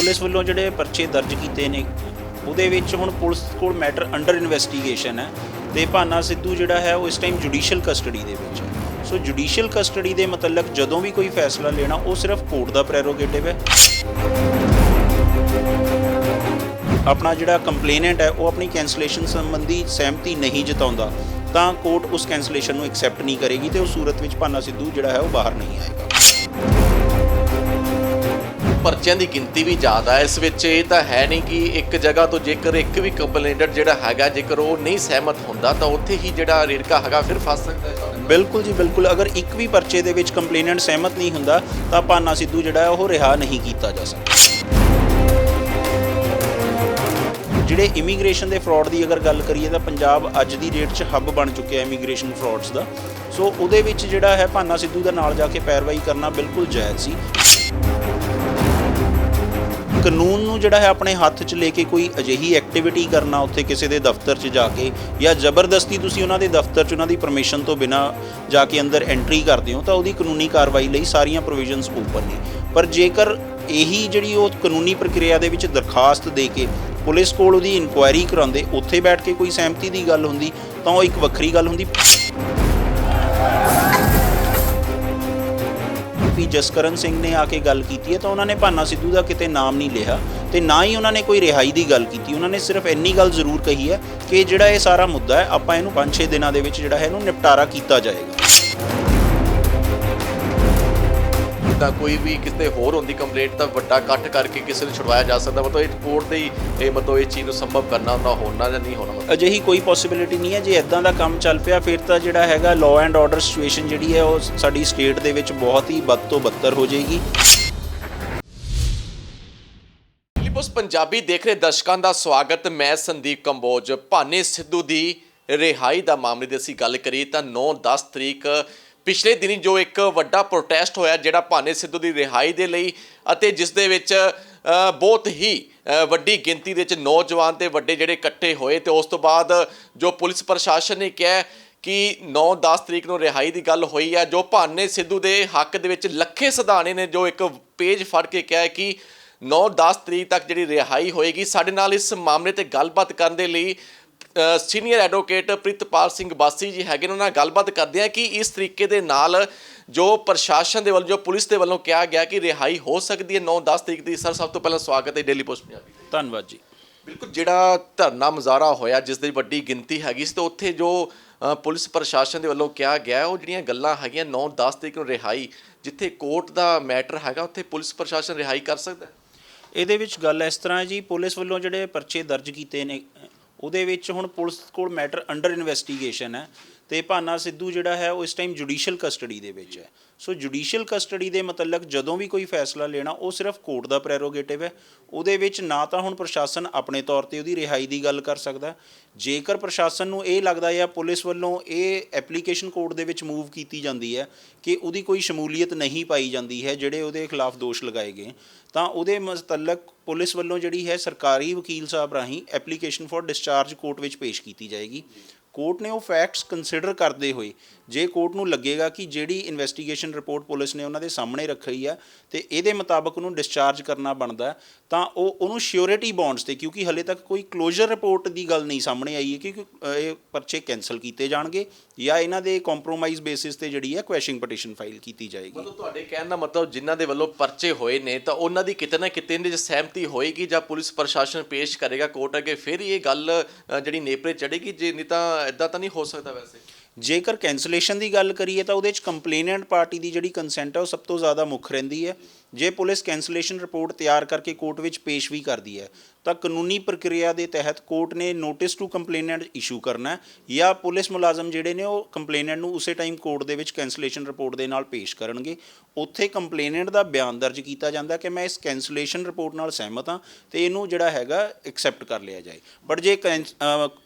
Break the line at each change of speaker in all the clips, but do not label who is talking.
Police ਵੱਲੋਂ ਜਿਹੜੇ ਪਰਚੇ ਦਰਜ ਕੀਤੇ ਨੇ, ਉਹਦੇ ਵਿੱਚ ਹੁਣ ਪੁਲਿਸ ਕੋਲ ਮੈਟਰ ਅੰਡਰ ਇਨਵੈਸਟੀਗੇਸ਼ਨ ਹੈ ਤੇ ਭਾਨਾ ਸਿੱਧੂ ਜਿਹੜਾ ਹੈ ਉਹ ਇਸ ਟਾਈਮ ਜੁਡੀਸ਼ੀਅਲ ਕਸਟਡੀ ਦੇ ਵਿੱਚ ਹੈ। ਸੋ ਜੁਡੀਸ਼ੀਅਲ ਕਸਟਡੀ ਦੇ ਮੁਤਲਕ ਜਦੋਂ ਵੀ ਕੋਈ ਫੈਸਲਾ ਲੈਣਾ, ਉਹ ਸਿਰਫ ਕੋਰਟ ਦਾ ਪ੍ਰੈਰੋਗੇਟਿਵ ਹੈ। ਆਪਣਾ ਜਿਹੜਾ ਕੰਪਲੇਨੈਂਟ ਹੈ, ਉਹ ਆਪਣੀ ਕੈਂਸਲੇਸ਼ਨ ਸੰਬੰਧੀ ਸਹਿਮਤੀ ਨਹੀਂ ਜਤਾਉਂਦਾ, ਤਾਂ ਕੋਰਟ ਉਸ ਕੈਂਸਲੇਸ਼ਨ ਨੂੰ ਐਕਸੈਪਟ ਨਹੀਂ ਕਰੇਗੀ ਤੇ ਉਸ ਸੂਰਤ ਵਿੱਚ ਭਾਨਾ ਸਿੱਧੂ ਜਿਹੜਾ ਹੈ ਉਹ ਬਾਹਰ ਨਹੀਂ ਆਏਗਾ।
ਪਰਚਿਆਂ ਦੀ ਗਿਣਤੀ ਵੀ ਜ਼ਿਆਦਾ ਹੈ। ਇਸ ਵਿੱਚ ਇਹ ਤਾਂ ਹੈ ਨਹੀਂ ਕਿ ਇੱਕ ਜਗ੍ਹਾ ਤੋਂ ਜੇਕਰ ਇੱਕ ਵੀ ਕੰਪਲੇਂਟਰ ਜਿਹੜਾ ਹੈਗਾ, ਜੇਕਰ ਉਹ ਨਹੀਂ ਸਹਿਮਤ ਹੁੰਦਾ, ਤਾਂ ਉੱਥੇ ਹੀ ਜਿਹੜਾ ਰੇੜਕਾ ਹੈਗਾ ਫਿਰ ਫਸ ਸਕਦਾ ਹੈ
ਬਿਲਕੁਲ ਜੀ, ਬਿਲਕੁਲ। ਅਗਰ ਇੱਕ ਵੀ ਪਰਚੇ ਦੇ ਵਿੱਚ ਕੰਪਲੇਨੈਂਟ ਸਹਿਮਤ ਨਹੀਂ ਹੁੰਦਾ, ਤਾਂ ਭਾਨਾ ਸਿੱਧੂ ਜਿਹੜਾ ਉਹ ਰਿਹਾ ਨਹੀਂ ਕੀਤਾ ਜਾ ਸਕਦਾ। ਜਿਹੜੇ ਇਮੀਗ੍ਰੇਸ਼ਨ ਦੇ ਫਰਾਡ ਦੀ ਅਗਰ ਗੱਲ ਕਰੀਏ, ਤਾਂ ਪੰਜਾਬ ਅੱਜ ਦੀ ਡੇਟ 'ਚ ਹੱਬ ਬਣ ਚੁੱਕਿਆ ਇਮੀਗ੍ਰੇਸ਼ਨ ਫਰਾਡਸ ਦਾ। ਸੋ ਉਹਦੇ ਵਿੱਚ ਜਿਹੜਾ ਹੈ, ਭਾਨਾ ਸਿੱਧੂ ਦਾ ਨਾਲ ਜਾ ਕੇ ਪੈਰਵਾਈ ਕਰਨਾ ਬਿਲਕੁਲ ਜਾਇਜ਼ ਸੀ। ਕਾਨੂੰਨ ਨੂੰ ਜਿਹੜਾ ਹੈ ਆਪਣੇ ਹੱਥ 'ਚ ਲੈ ਕੇ ਕੋਈ ਅਜਿਹੀ ਐਕਟੀਵਿਟੀ ਕਰਨਾ ਉੱਥੇ ਕਿਸੇ ਦੇ ਦਫ਼ਤਰ 'ਚ ਜਾ ਕੇ ਜਾਂ ਜ਼ਬਰਦਸਤੀ ਤੁਸੀਂ ਉਹਨਾਂ ਦੇ ਦਫ਼ਤਰ 'ਚ ਉਹਨਾਂ ਦੀ ਪਰਮਿਸ਼ਨ ਤੋਂ ਬਿਨਾ ਜਾ ਕੇ ਅੰਦਰ ਐਂਟਰੀ ਕਰਦੇ ਹੋ ਤਾਂ ਉਹਦੀ ਕਾਨੂੰਨੀ ਕਾਰਵਾਈ ਲਈ ਸਾਰੀਆਂ ਪ੍ਰੋਵੀਜ਼ਨਸ ਓਪਨ ਨੇ। ਪਰ ਜੇਕਰ ਇਹੀ ਜਿਹੜੀ ਉਹ ਕਾਨੂੰਨੀ ਪ੍ਰਕਿਰਿਆ ਦੇ ਵਿੱਚ ਦਰਖਾਸਤ ਦੇ ਕੇ ਪੁਲਿਸ ਕੋਲ ਉਹਦੀ ਇਨਕੁਆਇਰੀ ਕਰਾਉਂਦੇ, ਉੱਥੇ ਬੈਠ ਕੇ ਕੋਈ ਸਹਿਮਤੀ ਦੀ ਗੱਲ ਹੁੰਦੀ ਤਾਂ ਉਹ ਇੱਕ ਵੱਖਰੀ ਗੱਲ ਹੁੰਦੀ। ਵੀ ਜਸਕਰਨ ਸਿੰਘ ਨੇ ਆ ਕੇ ਗੱਲ ਕੀਤੀ ਹੈ, ਤਾਂ ਉਹਨਾਂ ਨੇ ਭਾਨਾ ਸਿੱਧੂ ਦਾ ਕਿਤੇ ਨਾਮ ਨਹੀਂ ਲਿਆ ਤੇ ਨਾ ਹੀ ਉਹਨਾਂ ਨੇ ਕੋਈ ਰਿਹਾਈ ਦੀ ਗੱਲ ਕੀਤੀ। ਉਹਨਾਂ ਨੇ ਸਿਰਫ ਇੰਨੀ ਗੱਲ ਜ਼ਰੂਰ ਕਹੀ ਹੈ ਕਿ ਜਿਹੜਾ ਇਹ ਸਾਰਾ ਮੁੱਦਾ ਹੈ, ਆਪਾਂ ਇਹਨੂੰ 5-6 ਦਿਨਾਂ ਦੇ ਵਿੱਚ ਜਿਹੜਾ ਹੈ ਇਹਨੂੰ ਨਿਪਟਾਰਾ ਕੀਤਾ ਜਾਏਗਾ।
ਤਾਂ ਕੋਈ ਵੀ ਕਿਸੇ ਹੋਰ ਹੁੰਦੀ ਕੰਪਲੇਂਟ ਤਾਂ ਵੱਡਾ ਇਕੱਠ ਕਰਕੇ ਕਿਸੇ ਨੂੰ ਛੁਡਵਾਇਆ ਜਾ ਸਕਦਾ ਮਤਲਬ ਇਹ ਕੋਰਟ ਦੇ ਹੀ ਇਹ ਮਤਲਬ ਇਹ ਚੀਜ਼ ਨੂੰ ਸੰਭਵ ਕਰਨਾ ਹੁੰਦਾ ਹੋਣਾ ਜਾਂ ਨਹੀਂ ਹੋਣਾ ਮਤਲਬ।
ਅਜਿਹੀ ਕੋਈ ਪੋਸਿਬਿਲਿਟੀ ਨਹੀਂ ਹੈ। ਜੇ ਇਦਾਂ ਦਾ ਕੰਮ ਚੱਲ ਪਿਆ ਫਿਰ ਤਾਂ ਜਿਹੜਾ ਹੈਗਾ ਲਾਅ ਐਂਡ ਆਰਡਰ ਸਿਚੁਏਸ਼ਨ ਜਿਹੜੀ ਹੈ ਉਹ ਸਾਡੀ ਸਟੇਟ ਦੇ ਵਿੱਚ ਬਹੁਤ ਹੀ ਬਦ ਤੋਂ ਬੱਤਰ ਹੋ ਜਾਏਗੀ।
ਫਿਲਿਪਸ ਪੰਜਾਬੀ ਦੇਖ ਰਹੇ ਦਰਸ਼ਕਾਂ ਦਾ ਸਵਾਗਤ। ਮੈਂ ਸੰਦੀਪ ਕੰਬੋਜ। ਭਾਨੇ ਸਿੱਧੂ ਦੀ ਰਿਹਾਈ ਦਾ ਮਾਮਲੇ ਦੀ ਅਸੀਂ ਗੱਲ ਕਰੀਏ ਤਾਂ 9-10 ਤਰੀਕ ਪਿਛਲੇ ਦਿਨੀ ਜੋ ਇੱਕ ਵੱਡਾ ਪ੍ਰੋਟੈਸਟ ਹੋਇਆ, ਜਿਹੜਾ ਭਾਨੇ ਸਿੱਧੂ ਦੀ ਰਿਹਾਈ ਦੇ ਲਈ ਅਤੇ ਜਿਸ ਦੇ ਵਿੱਚ ਬਹੁਤ ਹੀ ਵੱਡੀ ਗਿਣਤੀ ਦੇ ਵਿੱਚ ਨੌਜਵਾਨ ਤੇ ਵੱਡੇ ਜਿਹੜੇ ਇਕੱਠੇ ਹੋਏ ਤੇ ਉਸ ਤੋਂ ਬਾਅਦ ਜੋ ਪੁਲਿਸ ਪ੍ਰਸ਼ਾਸਨ ਨੇ ਕਿਹਾ ਕਿ 9-10 ਤਰੀਕ ਨੂੰ ਰਿਹਾਈ ਦੀ ਗੱਲ ਹੋਈ ਹੈ ਜੋ ਭਾਨੇ ਸਿੱਧੂ ਦੇ ਹੱਕ ਦੇ ਵਿੱਚ ਲੱਖੇ ਸਧਾਣੇ ਨੇ ਜੋ ਇੱਕ ਪੇਜ ਫੜ ਕੇ ਕਿਹਾ ਕਿ 9-10 ਤਰੀਕ ਤੱਕ ਜਿਹੜੀ ਰਿਹਾਈ ਹੋਏਗੀ, ਸਾਡੇ ਨਾਲ ਇਸ ਮਾਮਲੇ ਤੇ ਗੱਲਬਾਤ ਕਰਨ ਦੇ ਲਈ ਸੀਨੀਅਰ ਐਡਵੋਕੇਟ ਪ੍ਰਿਤਪਾਲ ਸਿੰਘ ਬਾਸੀ ਜੀ ਹੈਗੇ ਨੇ ਉਹਨਾਂ ਨਾਲ ਗੱਲਬਾਤ ਕਰਦੇ ਆ ਕਿ ਇਸ ਤਰੀਕੇ ਦੇ ਨਾਲ ਜੋ ਪ੍ਰਸ਼ਾਸਨ ਦੇ ਵੱਲੋਂ ਜੋ ਪੁਲਿਸ ਦੇ ਵੱਲੋਂ ਕਿਹਾ ਗਿਆ ਕਿ ਰਿਹਾਈ ਹੋ ਸਕਦੀ ਹੈ। 9-10 ਤਰੀਕ ਦੀ ਸਰ ਸਭ ਤੋਂ ਪਹਿਲਾਂ ਸਵਾਗਤ ਹੈ ਡੇਲੀ ਪੋਸਟ ਪੰਜਾਬੀ।
ਧੰਨਵਾਦ ਜੀ।
ਬਿਲਕੁਲ ਜਿਹੜਾ ਧਰਨਾ ਮੁਜ਼ਾਹਰਾ ਹੋਇਆ ਜਿਸ ਦੀ ਵੱਡੀ ਗਿਣਤੀ ਹੈਗੀ ਸੀ ਤੇ ਉੱਥੇ ਜੋ ਪੁਲਿਸ ਪ੍ਰਸ਼ਾਸਨ ਦੇ ਵੱਲੋਂ ਕਿਹਾ ਗਿਆ ਉਹ ਜਿਹੜੀਆਂ ਗੱਲਾਂ ਹੈਗੀਆਂ 9-10 ਤਰੀਕ ਨੂੰ ਰਿਹਾਈ ਜਿੱਥੇ ਕੋਰਟ ਦਾ ਮੈਟਰ ਹੈਗਾ ਉੱਥੇ ਪੁਲਿਸ ਪ੍ਰਸ਼ਾਸਨ ਰਿਹਾਈ ਕਰ ਸਕਦਾ ਹੈ?
ਇਹਦੇ ਵਿੱਚ ਗੱਲ ਇਸ ਤਰ੍ਹਾਂ ਹੈ ਜੀ ਪੁਲਿਸ ਵੱਲੋਂ ਜਿਹੜੇ ਪਰਚੇ ਦਰਜ ਕੀਤੇ ਨੇ ਉਹਦੇ ਵਿੱਚ ਹੁਣ ਪੁਲਿਸ ਕੋਲ ਮੈਟਰ ਅੰਡਰ ਇਨਵੈਸਟੀਗੇਸ਼ਨ ਹੈ। ਤੇ ਭਾਨਾ ਸਿੱਧੂ ਜਿਹੜਾ ਹੈ ਉਹ ਇਸ ਟਾਈਮ ਜੁਡੀਸ਼ੀਅਲ ਕਸਟਡੀ ਦੇ ਵਿੱਚ ਹੈ। ਸੋ ਜੁਡੀਸ਼ੀਅਲ ਕਸਟਡੀ ਦੇ ਮੁਤਲਕ ਜਦੋਂ ਵੀ ਕੋਈ ਫੈਸਲਾ ਲੈਣਾ, ਉਹ ਸਿਰਫ ਕੋਰਟ ਦਾ ਪ੍ਰੈਰੋਗੇਟਿਵ ਹੈ। ਉਹਦੇ ਵਿੱਚ ਨਾ ਤਾਂ ਹੁਣ ਪ੍ਰਸ਼ਾਸਨ ਆਪਣੇ ਤੌਰ ਤੇ ਉਹਦੀ ਰਿਹਾਈ ਦੀ ਗੱਲ ਕਰ ਸਕਦਾ। ਜੇਕਰ ਪ੍ਰਸ਼ਾਸਨ ਨੂੰ ਇਹ ਲੱਗਦਾ ਜਾਂ ਪੁਲਿਸ ਵੱਲੋਂ ਇਹ ਐਪਲੀਕੇਸ਼ਨ ਕੋਰਟ ਦੇ ਵਿੱਚ ਮੂਵ ਕੀਤੀ ਜਾਂਦੀ ਹੈ ਕਿ ਉਹਦੀ ਕੋਈ ਸ਼ਮੂਲੀਅਤ ਨਹੀਂ ਪਾਈ ਜਾਂਦੀ ਹੈ, ਜਿਹੜੇ ਉਹਦੇ ਖਿਲਾਫ ਦੋਸ਼ ਲਗਾਏ ਗਏ, ਤਾਂ ਉਹਦੇ ਮੁਤਲਕ ਪੁਲਿਸ ਵੱਲੋਂ ਜਿਹੜੀ ਹੈ ਸਰਕਾਰੀ ਵਕੀਲ ਸਾਹਿਬ ਰਾਹੀਂ ਐਪਲੀਕੇਸ਼ਨ ਫॉर ਡਿਸਚਾਰਜ ਕੋਰਟ ਵਿੱਚ ਪੇਸ਼ ਕੀਤੀ ਜਾਏਗੀ। ਕੋਰਟ ਨੇ ਉਹ ਫੈਕਟਸ ਕੰਸੀਡਰ ਕਰਦੇ ਹੋਏ, ਜੇ ਕੋਰਟ ਨੂੰ ਲੱਗੇਗਾ ਕਿ ਜਿਹੜੀ ਇਨਵੈਸਟੀਗੇਸ਼ਨ ਰਿਪੋਰਟ ਪੁਲਿਸ ਨੇ ਉਹਨਾਂ ਦੇ ਸਾਹਮਣੇ ਰੱਖੀ ਹੈ ਤੇ ਇਹਦੇ ਮੁਤਾਬਕ ਉਹਨੂੰ ਡਿਸਚਾਰਜ ਕਰਨਾ ਬਣਦਾ, ਤਾਂ ਉਹ ਉਹਨੂੰ ਸ਼ਿਓਰਿਟੀ ਬੌਂਡਸ ਤੇ, ਕਿਉਂਕਿ ਹਲੇ ਤੱਕ ਕੋਈ ਕਲੋਜ਼ਰ ਰਿਪੋਰਟ ਦੀ ਗੱਲ ਨਹੀਂ ਸਾਹਮਣੇ ਆਈ ਹੈ ਕਿ ਇਹ ਪਰਚੇ ਕੈਨਸਲ ਕੀਤੇ ਜਾਣਗੇ ਜਾਂ ਇਹਨਾਂ ਦੇ ਕੰਪਰੋਮਾਈਜ਼ ਬੇਸਿਸ ਤੇ ਜਿਹੜੀ ਹੈ ਕੁਐਸ਼ਿੰਗ ਪਟੀਸ਼ਨ ਫਾਈਲ ਕੀਤੀ ਜਾਏਗੀ।
ਮਤਲਬ ਤੁਹਾਡੇ ਕਹਿਣ ਦਾ ਮਤਲਬ ਜਿਨ੍ਹਾਂ ਦੇ ਵੱਲੋਂ ਪਰਚੇ ਹੋਏ ਨੇ, ਤਾਂ ਉਹਨਾਂ ਦੀ ਕਿਤੇ ਨਾ ਕਿਤੇ ਇਹਦੇ 'ਚ ਸਹਿਮਤੀ ਹੋਏਗੀ ਜਾਂ ਪੁਲਿਸ ਪ੍ਰਸ਼ਾਸਨ ਪੇਸ਼ ਕਰੇਗਾ ਕੋਰਟ ਅੱਗੇ, ਫਿਰ ਇਹ ਗੱਲ ਜਿਹੜੀ ਨੇਪਰੇ ਚੜੇਗੀ ਜੇ ਨਹੀਂ ਤਾਂ ਇਦਾਂ ਤਾਂ ਨਹੀਂ ਹੋ ਸਕਦਾ ਵੈਸੇ।
ਜੇਕਰ ਕੈਂਸਲੇਸ਼ਨ ਦੀ ਗੱਲ ਕਰੀਏ ਤਾਂ ਉਹਦੇ ਵਿੱਚ ਕੰਪਲੇਨੈਂਟ ਪਾਰਟੀ ਦੀ ਜਿਹੜੀ ਕੰਸੈਂਟ ਹੈ ਉਹ ਸਭ ਤੋਂ ਜ਼ਿਆਦਾ ਮੁੱਖ ਰਹਿੰਦੀ ਹੈ। ਜੇ ਪੁਲਿਸ ਕੈਂਸਲੇਸ਼ਨ ਰਿਪੋਰਟ ਤਿਆਰ ਕਰਕੇ ਕੋਰਟ ਵਿੱਚ ਪੇਸ਼ ਵੀ ਕਰਦੀ ਹੈ, ਤਾਂ ਕਾਨੂੰਨੀ ਪ੍ਰਕਿਰਿਆ ਦੇ ਤਹਿਤ ਕੋਰਟ ਨੇ ਨੋਟਿਸ ਟੂ ਕੰਪਲੇਨੈਂਟ ਇਸ਼ੂ ਕਰਨਾ ਹੈ ਜਾਂ ਪੁਲਿਸ ਮੁਲਾਜ਼ਮ ਜਿਹੜੇ ਨੇ ਉਹ ਕੰਪਲੇਨੈਂਟ ਨੂੰ ਉਸੇ ਟਾਈਮ ਕੋਰਟ ਦੇ ਵਿੱਚ ਕੈਂਸਲੇਸ਼ਨ ਰਿਪੋਰਟ ਦੇ ਨਾਲ ਪੇਸ਼ ਕਰਨਗੇ। ਉੱਥੇ ਕੰਪਲੇਨੈਂਟ ਦਾ ਬਿਆਨ ਦਰਜ ਕੀਤਾ ਜਾਂਦਾ ਕਿ ਮੈਂ ਇਸ ਕੈਂਸਲੇਸ਼ਨ ਰਿਪੋਰਟ ਨਾਲ ਸਹਿਮਤ ਹਾਂ ਤੇ ਇਹਨੂੰ ਜਿਹੜਾ ਹੈਗਾ ਐਕਸੈਪਟ ਕਰ ਲਿਆ ਜਾਏ। ਬਟ ਜੇ ਕੈਂਸ-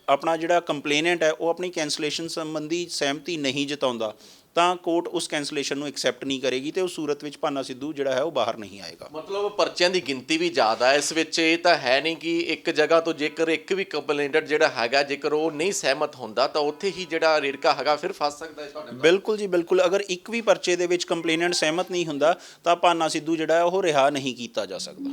ਆਪਣਾ ਜਿਹੜਾ ਕੰਪਲੇਨੈਂਟ ਹੈ, ਉਹ ਆਪਣੀ ਕੈਂਸਲੇਸ਼ਨ ਸੰਬੰਧੀ ਸਹਿਮਤੀ ਨਹੀਂ ਜਤਾਉਂਦਾ ਤਾਂ ਕੋਰਟ ਉਸ ਕੈਂਸਲੇਸ਼ਨ ਨੂੰ ਐਕਸੈਪਟ ਨਹੀਂ ਕਰੇਗੀ ਤੇ ਉਸ ਸੂਰਤ ਵਿੱਚ ਭਾਨਾ ਸਿੱਧੂ ਜਿਹੜਾ ਹੈ ਉਹ ਬਾਹਰ ਨਹੀਂ ਆਏਗਾ।
ਮਤਲਬ ਪਰਚਿਆਂ ਦੀ ਗਿਣਤੀ ਵੀ ਜ਼ਿਆਦਾ ਹੈ ਇਸ ਵਿੱਚ ਇਹ ਤਾਂ ਹੈ ਨਹੀਂ ਕਿ ਇੱਕ ਜਗ੍ਹਾ ਤੋਂ ਜੇਕਰ ਇੱਕ ਵੀ ਕੰਪਲੇਂਟਰ ਜਿਹੜਾ ਹੈਗਾ ਜੇਕਰ ਉਹ ਨਹੀਂ ਸਹਿਮਤ ਹੁੰਦਾ ਤਾਂ ਉੱਥੇ ਹੀ ਜਿਹੜਾ ਰੇੜਕਾ ਹੈਗਾ ਫਿਰ ਫਸ ਸਕਦਾ ਹੈ ਤੁਹਾਡੇ
ਬਿਲਕੁਲ ਜੀ ਬਿਲਕੁਲ। ਅਗਰ ਇੱਕ ਵੀ ਪਰਚੇ ਦੇ ਵਿੱਚ ਕੰਪਲੇਨੈਂਟ ਸਹਿਮਤ ਨਹੀਂ ਹੁੰਦਾ ਤਾਂ ਭਾਨਾ ਸਿੱਧੂ ਜਿਹੜਾ ਹੈ ਉਹ ਰਿਹਾ ਨਹੀਂ ਕੀਤਾ ਜਾ ਸਕਦਾ।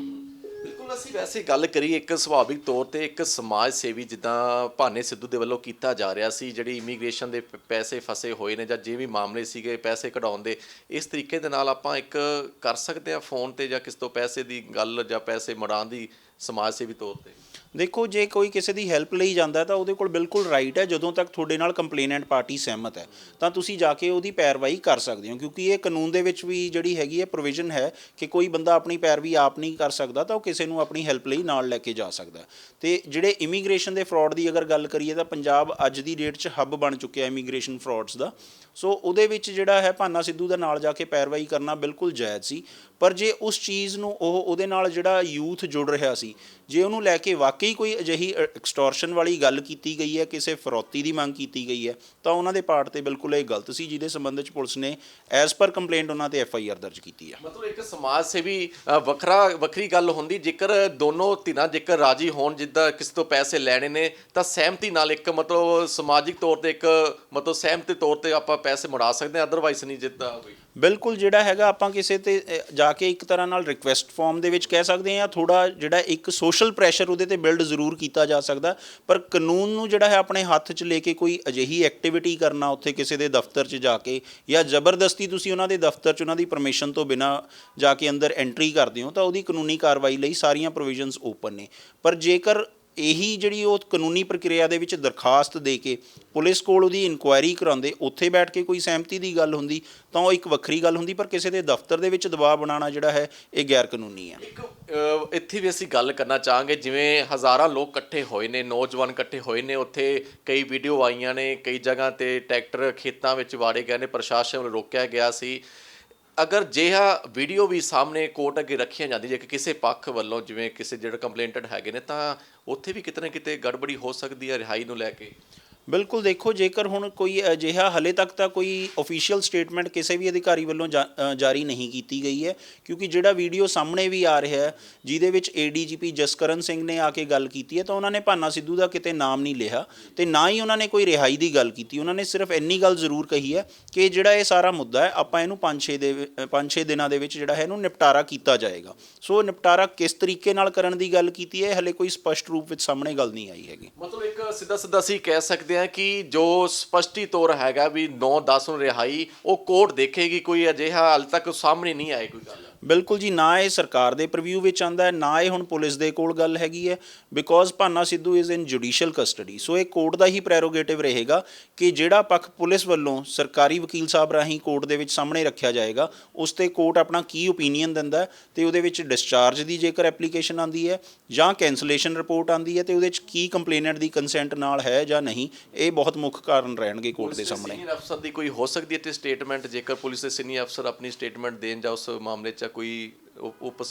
ਬਿਲਕੁਲ ਅਸੀਂ ਵੈਸੇ ਗੱਲ ਕਰੀਏ ਇੱਕ ਸੁਭਾਵਿਕ ਤੌਰ ਤੇ ਇੱਕ ਸਮਾਜ ਸੇਵੀ ਜਿੱਦਾਂ ਭਾਨੇ ਸਿੱਧੂ ਦੇ ਵੱਲੋਂ ਕੀਤਾ ਜਾ ਰਿਹਾ ਸੀ, ਜਿਹੜੀ ਇਮੀਗ੍ਰੇਸ਼ਨ ਦੇ ਪ- ਪੈਸੇ ਫਸੇ ਹੋਏ ਨੇ ਜਾਂ ਜੇ ਵੀ ਮਾਮਲੇ ਸੀਗੇ, ਪੈਸੇ ਕਢਾਉਣ ਦੇ, ਇਸ ਤਰੀਕੇ ਦੇ ਨਾਲ ਆਪਾਂ ਇੱਕ ਕਰ ਸਕਦੇ ਆ ਫੋਨ ਤੇ ਜਾਂ ਕਿਸ ਤੋਂ ਪੈਸੇ ਦੀ ਗੱਲ ਜਾਂ ਪੈਸੇ ਮੜਾਉਣ ਦੀ ਸਮਾਜ ਸੇਵੀ ਤੌਰ ਤੇ?
ਦੇਖੋ, ਜੇ ਕੋਈ ਕਿਸੇ ਦੀ ਹੈਲਪ ਲਈ ਜਾਂਦਾ ਤਾਂ ਉਹਦੇ ਕੋਲ ਬਿਲਕੁਲ ਰਾਈਟ ਹੈ। ਜਦੋਂ ਤੱਕ ਤੁਹਾਡੇ ਨਾਲ ਕੰਪਲੇਨੈਂਟ ਪਾਰਟੀ ਸਹਿਮਤ ਹੈ, ਤਾਂ ਤੁਸੀਂ ਜਾ ਕੇ ਉਹਦੀ ਪੈਰਵਾਈ ਕਰ ਸਕਦੇ ਹੋ। ਕਿਉਂਕਿ ਇਹ ਕਾਨੂੰਨ ਦੇ ਵਿੱਚ ਵੀ ਜਿਹੜੀ ਹੈਗੀ ਹੈ ਪ੍ਰੋਵੀਜ਼ਨ ਹੈ ਕਿ ਕੋਈ ਬੰਦਾ ਆਪਣੀ ਪੈਰਵੀ ਆਪ ਨਹੀਂ ਕਰ ਸਕਦਾ, ਤਾਂ ਉਹ ਕਿਸੇ ਨੂੰ ਆਪਣੀ ਹੈਲਪ ਲਈ ਨਾਲ ਲੈ ਕੇ ਜਾ ਸਕਦਾ ਹੈ। ਤੇ ਜਿਹੜੇ ਇਮੀਗ੍ਰੇਸ਼ਨ ਦੇ ਫਰਾਡ ਦੀ ਅਗਰ ਗੱਲ ਕਰੀਏ, ਤਾਂ ਪੰਜਾਬ ਅੱਜ ਦੀ ਡੇਟ 'ਚ ਹੱਬ ਬਣ ਚੁੱਕਿਆ ਇਮੀਗ੍ਰੇਸ਼ਨ ਫਰਾਡਸ ਦਾ। ਸੋ ਉਹਦੇ ਵਿੱਚ ਜਿਹੜਾ ਹੈ, ਭਾਨਾ ਸਿੱਧੂ ਦਾ ਨਾਲ ਜਾ ਕੇ ਪੈਰਵਾਈ ਕਰਨਾ ਬਿਲਕੁਲ ਜਾਇਜ਼ ਸੀ। ਪਰ ਜੇ ਉਸ ਚੀਜ਼ ਨੂੰ ਉਹ, ਉਹਦੇ ਨਾਲ ਜਿਹੜਾ ਯੂਥ ਜੁੜ ਰਿਹਾ ਸੀ, ਜੇ ਉਹਨੂੰ ਲੈ ਕੇ ਵਾਕਈ ਕੋਈ ਅਜਿਹੀ ਐਕਸਟੋਰਸ਼ਨ ਵਾਲੀ ਗੱਲ ਕੀਤੀ ਗਈ ਹੈ, ਕਿਸੇ ਫਰੋਤੀ ਦੀ ਮੰਗ ਕੀਤੀ ਗਈ ਹੈ, ਤਾਂ ਉਹਨਾਂ ਦੇ ਪਾਰਟ ਤੇ ਬਿਲਕੁਲ ਇਹ ਗਲਤ ਸੀ, ਜਿਹਦੇ ਸੰਬੰਧ ਵਿੱਚ ਪੁਲਿਸ ਨੇ ਐਜ਼ ਪਰ ਕੰਪਲੇਂਟ ਉਹਨਾਂ ਤੇ ਐਫ ਆਈ ਆਰ ਦਰਜ ਕੀਤੀ ਹੈ
ਮਤਲਬ ਇੱਕ ਸਮਾਜ ਸੇਵੀ ਵੱਖਰਾ, ਵੱਖਰੀ ਗੱਲ ਹੁੰਦੀ, ਜੇਕਰ ਦੋਨੋਂ ਧਿਰਾਂ ਜੇਕਰ ਰਾਜੀ ਹੋਣ, ਜਿੱਦਾਂ ਕਿਸੇ ਤੋਂ ਪੈਸੇ ਲੈਣੇ ਨੇ, ਤਾਂ ਸਹਿਮਤੀ ਨਾਲ ਇੱਕ ਮਤਲਬ ਸਮਾਜਿਕ ਤੌਰ ਤੇ ਇੱਕ ਮਤਲਬ ਸਹਿਮਤੀ ਤੌਰ ਤੇ ਆਪਾਂ ਪੈਸੇ ਮੁੜਾ ਸਕਦੇ ਹਾਂ ਅਦਰਵਾਈਜ਼ ਨਹੀਂ ਜਿੱਦਾਂ ਕੋਈ।
ਬਿਲਕੁਲ ਜਿਹੜਾ ਹੈਗਾ ਆਪਾਂ ਕਿਸੇ ਤੇ ਜਾ ਕੇ ਇੱਕ ਤਰ੍ਹਾਂ ਨਾਲ ਰਿਕੁਐਸਟ ਫਾਰਮ ਦੇ ਵਿੱਚ ਕਹਿ ਸਕਦੇ ਹਾਂ ਥੋੜਾ ਜਿਹੜਾ ਇੱਕ ਸੋਸ਼ਲ ਪ੍ਰੈਸ਼ਰ ਉਹਦੇ ਤੇ ਬਿਲਡ ਜ਼ਰੂਰ ਕੀਤਾ ਜਾ ਸਕਦਾ। ਪਰ ਕਾਨੂੰਨ ਨੂੰ ਜਿਹੜਾ ਹੈ ਆਪਣੇ ਹੱਥ 'ਚ ਲੈ ਕੇ ਕੋਈ ਅਜਿਹੀ ਐਕਟੀਵਿਟੀ ਕਰਨਾ ਉੱਥੇ ਕਿਸੇ ਦੇ ਦਫ਼ਤਰ 'ਚ ਜਾ ਕੇ ਜਾਂ ਜ਼ਬਰਦਸਤੀ ਤੁਸੀਂ ਉਹਨਾਂ ਦੇ ਦਫ਼ਤਰ 'ਚ ਉਹਨਾਂ ਦੀ ਪਰਮਿਸ਼ਨ ਤੋਂ ਬਿਨਾ ਜਾ ਕੇ ਅੰਦਰ ਐਂਟਰੀ ਕਰਦੇ ਹੋ ਤਾਂ ਉਹਦੀ ਕਾਨੂੰਨੀ ਕਾਰਵਾਈ ਲਈ ਸਾਰੀਆਂ ਪ੍ਰੋਵੀਜ਼ਨਸ ਓਪਨ ਨੇ। ਪਰ ਜੇਕਰ ਇਹੀ ਜਿਹੜੀ ਉਹ ਕਾਨੂੰਨੀ ਪ੍ਰਕਿਰਿਆ ਦੇ ਵਿੱਚ ਦਰਖਾਸਤ ਦੇ ਕੇ ਪੁਲਿਸ ਕੋਲ ਉਹਦੀ ਇਨਕੁਆਇਰੀ ਕਰਾਉਂਦੇ, ਉੱਥੇ ਬੈਠ ਕੇ ਕੋਈ ਸਹਿਮਤੀ ਦੀ ਗੱਲ ਹੁੰਦੀ, ਤਾਂ ਉਹ ਇੱਕ ਵੱਖਰੀ ਗੱਲ ਹੁੰਦੀ, ਪਰ ਕਿਸੇ ਦੇ ਦਫ਼ਤਰ ਦੇ ਵਿੱਚ ਦਬਾਅ ਬਣਾਉਣਾ ਜਿਹੜਾ ਹੈ, ਇਹ ਗੈਰ ਕਾਨੂੰਨੀ ਹੈ
ਇੱਥੇ ਵੀ ਅਸੀਂ ਗੱਲ ਕਰਨਾ ਚਾਹਾਂਗੇ, ਜਿਵੇਂ ਹਜ਼ਾਰਾਂ ਲੋਕ ਇਕੱਠੇ ਹੋਏ ਨੇ, ਨੌਜਵਾਨ ਇਕੱਠੇ ਹੋਏ ਨੇ, ਉੱਥੇ ਕਈ ਵੀਡੀਓ ਆਈਆਂ ਨੇ, ਕਈ ਜਗ੍ਹਾ ਤੇ ਟਰੈਕਟਰ ਖੇਤਾਂ ਵਿੱਚ ਵਾੜੇ ਗਏ ਨੇ, ਪ੍ਰਸ਼ਾਸਨ ਵੱਲੋਂ ਰੋਕਿਆ ਗਿਆ ਸੀ। ਅਗਰ ਜਿਹਾ ਵੀਡੀਓ ਵੀ ਸਾਹਮਣੇ ਕੋਰਟ ਅੱਗੇ ਰੱਖੀਆਂ ਜਾਂਦੀ, ਜੇ ਕਿ ਕਿਸੇ ਪੱਖ ਵੱਲੋਂ ਜਿਵੇਂ ਕਿਸੇ ਜਿਹੜਾ ਕੰਪਲੇਂਟਡ ਹੈਗੇ ਨੇ, ਤਾਂ ਉੱਥੇ ਵੀ ਕਿਤੇ ਨਾ ਕਿਤੇ ਗੜਬੜੀ ਹੋ ਸਕਦੀ ਹੈ ਰਿਹਾਈ ਨੂੰ ਲੈ ਕੇ।
ਬਿਲਕੁਲ ਦੇਖੋ, ਜੇਕਰ ਹੁਣ ਕੋਈ ਅਜਿਹਾ ਹਲੇ ਤੱਕ ਤਾਂ ਕੋਈ ਅਫੀਸ਼ੀਅਲ ਸਟੇਟਮੈਂਟ ਕਿਸੇ ਵੀ ਅਧਿਕਾਰੀ ਵੱਲੋਂ ਜਾ- ਜਾਰੀ ਨਹੀਂ ਕੀਤੀ ਗਈ ਹੈ, ਕਿਉਂਕਿ ਜਿਹੜਾ ਵੀਡੀਓ ਸਾਹਮਣੇ ਵੀ ਆ ਰਿਹਾ ਹੈ, ਜਿਹਦੇ ਵਿੱਚ ਏਡੀਜੀਪੀ ਜਸਕਰਨ ਸਿੰਘ ਨੇ ਆ ਕੇ ਗੱਲ ਕੀਤੀ ਹੈ, ਤਾਂ ਉਹਨਾਂ ਨੇ ਭਾਨਾ ਸਿੱਧੂ ਦਾ ਕਿਤੇ ਨਾਮ ਨਹੀਂ ਲਿਆ ਤੇ ਨਾ ਹੀ ਉਹਨਾਂ ਨੇ ਕੋਈ ਰਿਹਾਈ ਦੀ ਗੱਲ ਕੀਤੀ। ਉਹਨਾਂ ਨੇ ਸਿਰਫ ਇੰਨੀ ਗੱਲ ਜ਼ਰੂਰ ਕਹੀ ਹੈ ਕਿ ਜਿਹੜਾ ਇਹ ਸਾਰਾ ਮੁੱਦਾ ਹੈ, ਆਪਾਂ ਇਹਨੂੰ 5-6 ਦੇ 5-6 ਦਿਨਾਂ ਦੇ ਵਿੱਚ ਜਿਹੜਾ ਹੈ, ਇਹਨੂੰ ਨਿਪਟਾਰਾ ਕੀਤਾ ਜਾਏਗਾ। ਸੋ ਨਿਪਟਾਰਾ ਕਿਸ ਤਰੀਕੇ ਨਾਲ ਕਰਨ ਦੀ ਗੱਲ ਕੀਤੀ ਹੈ ਹਲੇ ਕੋਈ ਸਪਸ਼ਟ ਰੂਪ ਵਿੱਚ ਸਾਹਮਣੇ ਗੱਲ ਨਹੀਂ ਆਈ ਹੈਗੀ।
ਮਤਲਬ ਇੱਕ ਸਿੱਧਾ ਸਿੱਧਾ ਅਸੀਂ ਕਹਿ ਸਕਦੇ ਹਾਂ ਕਿ ਜੋ ਸਪਸ਼ਟੀ ਤੌਰ ਹੈਗਾ ਵੀ 9-10 ਨੂੰ ਰਿਹਾਈ, ਉਹ ਕੋਰਟ ਦੇਖੇਗੀ, ਕੋਈ ਅਜਿਹਾ ਹਾਲ ਤੱਕ ਸਾਹਮਣੇ ਨਹੀਂ ਆਏ ਕੋਈ ਗੱਲ।
ਬਿਲਕੁਲ ਜੀ ਨਾ ਇਹ ਸਰਕਾਰ ਦੇ ਪ੍ਰੀਵਿਊ ਵਿੱਚ ਆਂਦਾ ਹੈ ਨਾ ਇਹ ਹੁਣ ਪੁਲਿਸ ਦੇ ਕੋਲ ਗੱਲ ਹੈਗੀ ਹੈ because Bhana Sidhu is in judicial custody so ਇਹ ਕੋਰਟ ਦਾ ਹੀ ਪ੍ਰੈਰੋਗੇਟਿਵ ਰਹੇਗਾ ਕਿ ਜਿਹੜਾ ਪੱਖ ਪੁਲਿਸ ਵੱਲੋਂ ਸਰਕਾਰੀ ਵਕੀਲ ਸਾਹਿਬ ਰਾਹੀਂ ਕੋਰਟ ਦੇ ਵਿੱਚ ਸਾਹਮਣੇ ਰੱਖਿਆ ਜਾਏਗਾ ਉਸ ਤੇ ਕੋਰਟ ਆਪਣਾ ਕੀ ਓਪੀਨੀਅਨ ਦਿੰਦਾ ਤੇ ਉਹਦੇ ਵਿੱਚ ਡਿਸਚਾਰਜ ਦੀ ਜੇਕਰ ਐਪਲੀਕੇਸ਼ਨ ਆਂਦੀ ਹੈ ਜਾਂ ਕੈਂਸਲੇਸ਼ਨ ਰਿਪੋਰਟ ਆਂਦੀ ਹੈ ਤੇ ਉਹਦੇ ਵਿੱਚ ਕੀ ਕੰਪਲੇਨੈਂਟ ਦੀ ਕੰਸੈਂਟ ਨਾਲ ਹੈ ਜਾਂ ਨਹੀਂ ਇਹ ਬਹੁਤ ਮੁੱਖ ਕਾਰਨ ਰਹਿਣਗੇ ਕੋਰਟ ਦੇ ਸਾਹਮਣੇ।
ਸੀਨੀਅਰ ਅਫਸਰ ਦੀ ਕੋਈ ਹੋ ਸਕਦੀ ਹੈ ਤੇ ਸਟੇਟਮੈਂਟ ਜੇਕਰ ਪੁਲਿਸ ਦੇ ਸੀਨੀਅਰ ਅਫਸਰ ਆਪਣੀ ਸਟੇਟਮੈਂਟ ਦੇਣ ਜਾਂ ਉਸ ਮਾਮਲੇ 'ਚ ਕੋਈ ਉਪ- ਉਪ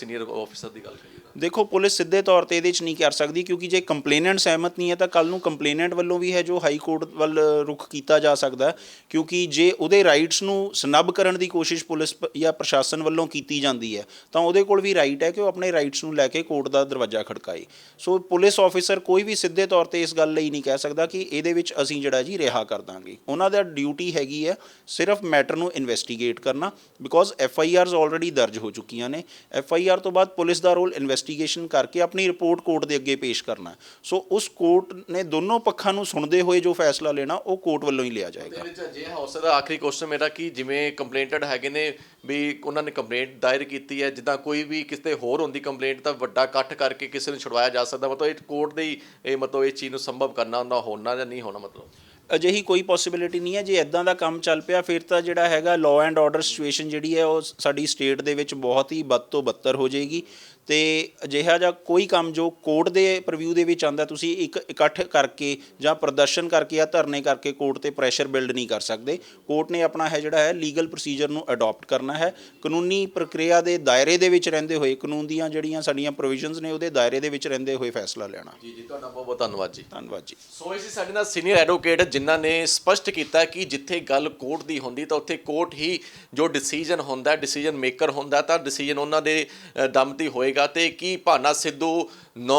ਆਫੀਸਰ ਦੀ ਗੱਲ ਕਰੀਏ
ਦੇਖੋ, ਪੁਲਿਸ ਸਿੱਧੇ ਤੌਰ ਤੇ ਇਹਦੇ 'ਚ ਨਹੀਂ ਕਰ ਸਕਦੀ, ਕਿਉਂਕਿ ਜੇ ਕੰਪਲੇਨੈਂਟ ਸਹਿਮਤ ਨਹੀਂ ਹੈ, ਤਾਂ ਕੱਲ ਨੂੰ ਕੰਪਲੇਨੈਂਟ ਵੱਲੋਂ ਵੀ ਹੈ ਜੋ ਹਾਈ ਕੋਰਟ ਵੱਲ ਰੁਖ ਕੀਤਾ ਜਾ ਸਕਦਾ ਕਿਉਂਕਿ ਜੇ ਉਹਦੇ ਰਾਈਟਸ ਨੂੰ ਸਨੱਬ ਕਰਨ ਦੀ ਕੋਸ਼ਿਸ਼ ਪੁਲਿਸ ਪ- ਜਾਂ ਪ੍ਰਸ਼ਾਸਨ ਵੱਲੋਂ ਕੀਤੀ ਜਾਂਦੀ ਹੈ, ਤਾਂ ਉਹਦੇ ਕੋਲ ਵੀ ਰਾਈਟ ਹੈ ਕਿ ਉਹ ਆਪਣੇ ਰਾਈਟਸ ਨੂੰ ਲੈ ਕੇ ਕੋਰਟ ਦਾ ਦਰਵਾਜ਼ਾ ਖੜਕਾਏ। ਸੋ ਪੁਲਿਸ ਆਫੀਸਰ ਕੋਈ ਵੀ ਸਿੱਧੇ ਤੌਰ ਤੇ ਇਸ ਗੱਲ ਲਈ ਨਹੀਂ ਕਹਿ ਸਕਦਾ ਕਿ ਇਹਦੇ ਵਿੱਚ ਅਸੀਂ ਜਿਹੜਾ ਜੀ ਰਿਹਾ ਕਰ ਦਾਂਗੇ। ਉਹਨਾਂ ਦਾ ਡਿਊਟੀ ਹੈਗੀ ਹੈ ਸਿਰਫ ਮੈਟਰ ਨੂੰ ਇਨਵੈਸਟੀਗੇਟ ਕਰਨਾ because F I Rs already ਦਰਜ ਹੋ ਚੁੱਕੀਆਂ ਨੇ। ਐਫ ਆਈ ਆਰ ਤੋਂ ਬਾਅਦ ਪੁਲਿਸ ਦਾ ਰੋਲ ਇਨਵੈਸਟੀਗੇਸ਼ਨ ਕਰਕੇ ਆਪਣੀ ਰਿਪੋਰਟ ਕੋਰਟ ਦੇ ਅੱਗੇ ਪੇਸ਼ ਕਰਨਾ। ਸੋ ਉਸ ਕੋਰਟ ਨੇ ਦੋਨੋਂ ਪੱਖਾਂ ਨੂੰ ਸੁਣਦੇ ਹੋਏ ਜੋ ਫੈਸਲਾ ਲੈਣਾ ਉਹ ਕੋਰਟ ਵੱਲੋਂ ਹੀ ਲਿਆ ਜਾਏਗਾ।
ਵਿੱਚ ਅਜਿਹਾ ਹੋ ਸਕਦਾ ਆਖਰੀ ਕੁਐਸਚਨ ਮੇਰਾ ਕਿ ਜਿਵੇਂ ਕੰਪਲੇਂਟਡ ਹੈਗੇ ਨੇ ਵੀ ਉਹਨਾਂ ਨੇ ਕੰਪਲੇਂਟ ਦਾਇਰ ਕੀਤੀ ਹੈ ਜਿੱਦਾਂ ਕੋਈ ਵੀ ਕਿਸੇ ਹੋਰ ਹੁੰਦੀ ਕੰਪਲੇਂਟ ਤਾਂ ਵੱਡਾ ਇਕੱਠ ਕਰਕੇ ਕਿਸੇ ਨੂੰ ਛੁਡਵਾਇਆ ਜਾ ਸਕਦਾ ਮਤਲਬ ਇਹ ਕੋਰਟ ਦੇ ਹੀ ਇਹ ਮਤਲਬ ਇਹ ਚੀਜ਼ ਨੂੰ ਸੰਭਵ ਕਰਨਾ ਹੁੰਦਾ ਹੋਣਾ ਜਾਂ ਨਹੀਂ ਹੋਣਾ ਮਤਲਬ?
ਅਜਿਹੀ ਕੋਈ ਪੋਸਿਬਿਲਿਟੀ ਨਹੀਂ ਹੈ ਜੇ ਇਦਾਂ ਦਾ ਕੰਮ ਚੱਲ ਪਿਆ ਫਿਰ ਤਾਂ ਜਿਹੜਾ ਹੈਗਾ ਲਾਅ ਐਂਡ ਆਰਡਰ ਸਿਚੁਏਸ਼ਨ ਜਿਹੜੀ ਹੈ ਉਹ ਸਾਡੀ ਸਟੇਟ ਦੇ ਵਿੱਚ ਬਹੁਤ ਹੀ ਬਦ ਤੋਂ ਬੱਤਰ ਹੋ ਜਾਏਗੀ। ਤੇ ਅਜਿਹਾ ਜਿਹਾ ਕੋਈ ਕੰਮ ਜੋ ਕੋਰਟ ਦੇ ਪ੍ਰੀਵਿਊ ਦੇ ਵਿੱਚ ਆਂਦਾ ਤੁਸੀਂ ਇੱਕ ਇਕੱਠ ਕਰਕੇ ਜਾਂ ਪ੍ਰਦਰਸ਼ਨ ਕਰਕੇ ਜਾਂ ਧਰਨੇ ਕਰਕੇ ਕੋਰਟ ਤੇ ਪ੍ਰੈਸ਼ਰ ਬਿਲਡ ਨਹੀਂ ਕਰ ਸਕਦੇ। ਕੋਰਟ ਨੇ ਆਪਣਾ ਹੈ ਜਿਹੜਾ ਹੈ ਲੀਗਲ ਪ੍ਰੋਸੀਜਰ ਨੂੰ ਅਡਾਪਟ ਕਰਨਾ ਹੈ। ਕਾਨੂੰਨੀ ਪ੍ਰਕਿਰਿਆ ਦੇ ਦਾਇਰੇ ਦੇ ਵਿੱਚ ਰਹਿੰਦੇ ਹੋਏ ਕਾਨੂੰਨ ਦੀਆਂ ਜਿਹੜੀਆਂ ਸਾਡੀਆਂ ਪ੍ਰੋਵੀਜ਼ਨਸ ਨੇ ਉਹਦੇ ਦਾਇਰੇ ਦੇ ਵਿੱਚ ਰਹਿੰਦੇ ਹੋਏ ਫੈਸਲਾ ਲੈਣਾ।
ਜੀ ਜੀ ਤੁਹਾਡਾ ਬਹੁਤ ਬਹੁਤ ਧੰਨਵਾਦ ਜੀ।
ਧੰਨਵਾਦ ਜੀ।
ਸੋ ਇਸ ਸਾਡੇ ਨਾਲ ਸੀਨੀਅਰ ਐਡਵੋਕੇਟ ਜਿਨ੍ਹਾਂ ਨੇ ਸਪਸ਼ਟ ਕੀਤਾ ਕਿ ਜਿੱਥੇ ਗੱਲ ਕੋਰਟ ਦੀ ਹੁੰਦੀ ਤਾਂ ਉੱਥੇ ਕੋਰਟ ਹੀ ਜੋ ਡਿਸੀਜਨ ਹੁੰਦਾ ਡਿਸੀਜਨ ਮੇਕਰ ਹੁੰਦਾ ਤਾਂ ਡਿਸੀਜਨ ਉਹਨਾਂ ਦੇ ਦਮ ਤੇ ਹੋਏਗਾ। ਤੇ ਕੀ ਭਾਨਾ ਸਿੱਧੂ 9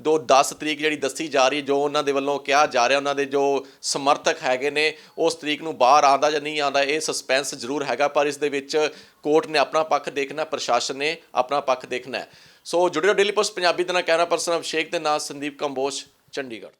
ਦੋ 10 ਤਰੀਕ ਜਿਹੜੀ ਦੱਸੀ ਜਾ ਰਹੀ ਜੋ ਉਹਨਾਂ ਦੇ ਵੱਲੋਂ ਕਿਹਾ ਜਾ ਰਿਹਾ, ਉਹਨਾਂ ਦੇ ਜੋ ਸਮਰਥਕ ਹੈਗੇ ਨੇ, ਉਸ ਤਰੀਕ ਨੂੰ ਬਾਹਰ ਆਉਂਦਾ ਜਾਂ ਨਹੀਂ ਆਉਂਦਾ, ਇਹ ਸਸਪੈਂਸ ਜ਼ਰੂਰ ਹੈਗਾ, ਪਰ ਇਸ ਦੇ ਵਿੱਚ ਕੋਰਟ ਨੇ ਆਪਣਾ ਪੱਖ ਦੇਖਣਾ, ਪ੍ਰਸ਼ਾਸਨ ਨੇ ਆਪਣਾ ਪੱਖ ਦੇਖਣਾ ਸੋ ਜੁੜੇ ਰਹੋ ਡੇਲੀ ਪੋਸਟ ਪੰਜਾਬੀ ਦੇ ਨਾਲ, ਕੈਮਰਾ ਪਰਸਨ ਅਭਿਸ਼ੇਕ ਦੇ ਨਾਲ ਸੰਦੀਪ ਕੰਬੋਜ, ਚੰਡੀਗੜ੍ਹ ਤੋਂ।